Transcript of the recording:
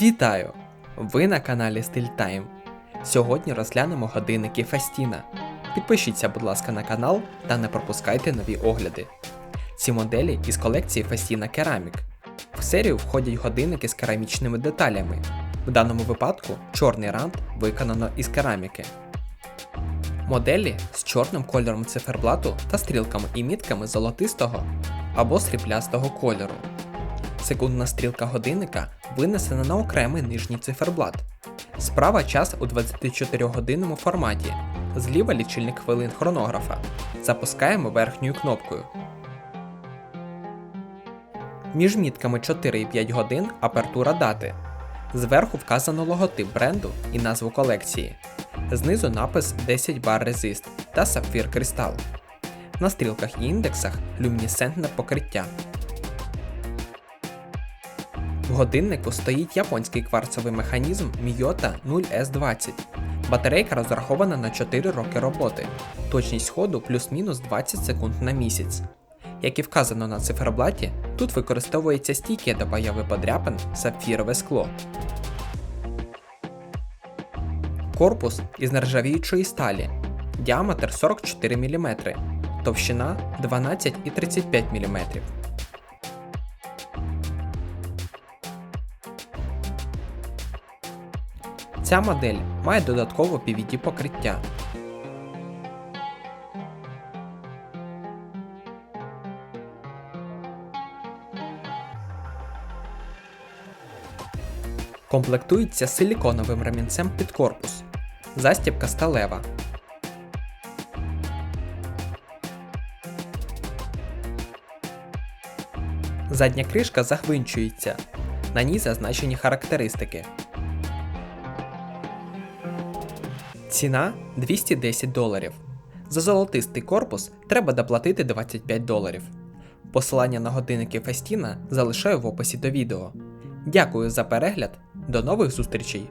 Вітаю! Ви на каналі Стиль Тайм. Сьогодні розглянемо годинники Фастіна. Підпишіться, будь ласка, на канал та не пропускайте нові огляди. Ці моделі із колекції Фастіна Керамік. В серію входять годинники з керамічними деталями. В даному випадку чорний рант виконано із кераміки. Моделі з чорним кольором циферблату та стрілками і мітками золотистого або сріблястого кольору. Секундна стрілка годинника винесена на окремий нижній циферблат. Справа час у 24-годинному форматі. Зліва лічильник хвилин хронографа. Запускаємо верхньою кнопкою. Між мітками 4 і 5 годин апертура дати. Зверху вказано логотип бренду і назву колекції. Знизу напис 10 бар резист та сапфір кристал. На стрілках і індексах люмінесцентне покриття. В годиннику стоїть японський кварцовий механізм Miyota 0S20. Батарейка розрахована на 4 роки роботи, точність ходу плюс-мінус 20 секунд на місяць. Як і вказано на циферблаті, тут використовується стійке до появи подряпин сапфірове скло. Корпус із нержавіючої сталі, діаметр 44 мм, товщина 12,35 мм. Ця модель має додаткове PVD покриття. Комплектується силіконовим ремінцем під корпус. Застібка сталева. Задня кришка загвинчується. На ній зазначені характеристики. Ціна 210 доларів. За золотистий корпус треба доплатити 25 доларів. Посилання на годинники Фестіна залишаю в описі до відео. Дякую за перегляд, до нових зустрічей!